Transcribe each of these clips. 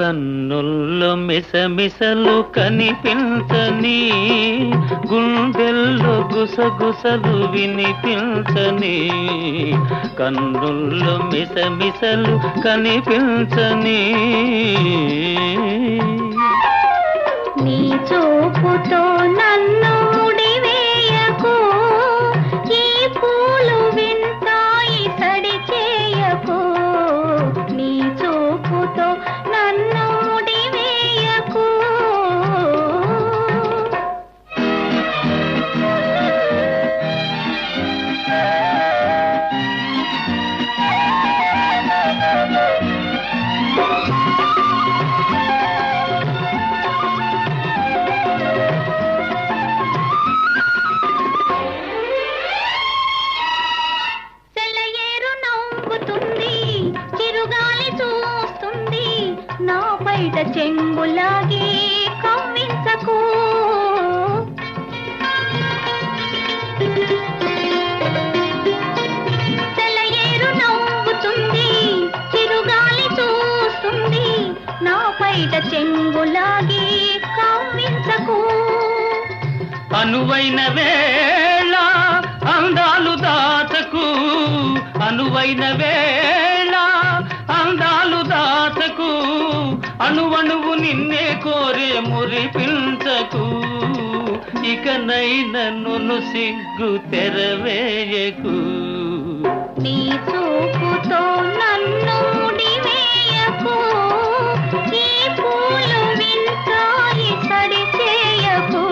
కన్నుల్లో మిసమిసలు కనిపించని గుండెల్లో గుసగుసలు వినిపించని కన్నుల్లో మిసమిసలు కనిపించని. నీ చూపుతో నన్ను నా బయట చెంగులాగి కమ్మించకు తెలయేరు నవ్వుతుంది చిరుగాలి చూస్తుంది. నా బయట చెంగులాగి కమ్మించకు అనువైన వేళ అందాలు దాచకు. అనువైన వేళ అణువణువు నిన్నే కోరే మురిపించకు. ఇకనైన నన్ను సిగ్గు తెరవేయకు నీ చూపుతో నన్ను ముడివేయకు. ఈ పూలు వింతాయి సడి చేయకు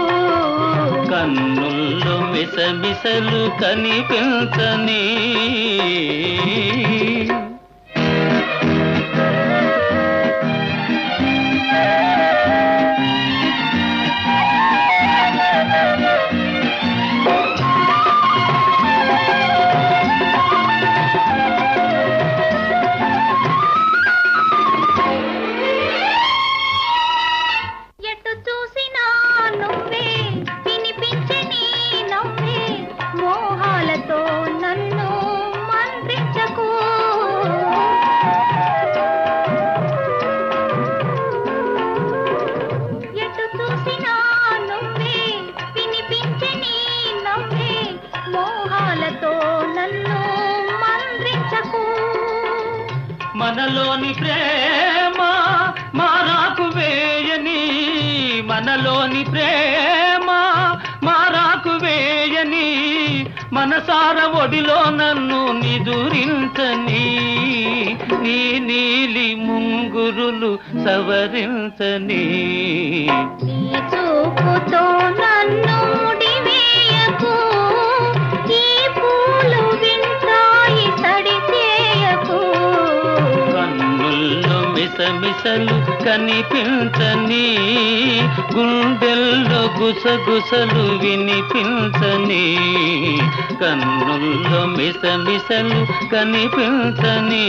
కన్నుల్లో మిసమిసలు కనిపించని. మనలోని ప్రేమ మారాకు వేయని మనలోని ప్రేమ మారాకు వేయని మనసార ఒడిలో నన్ను నిదురించని నీ నీలి ముంగురులు సవరించని. చూపుతో నన్ను మిసలు కనిపించని గుండెల్లో గుసగుసలు వినిపించని కన్నుల్లో మిసమిసలు కనిపించని.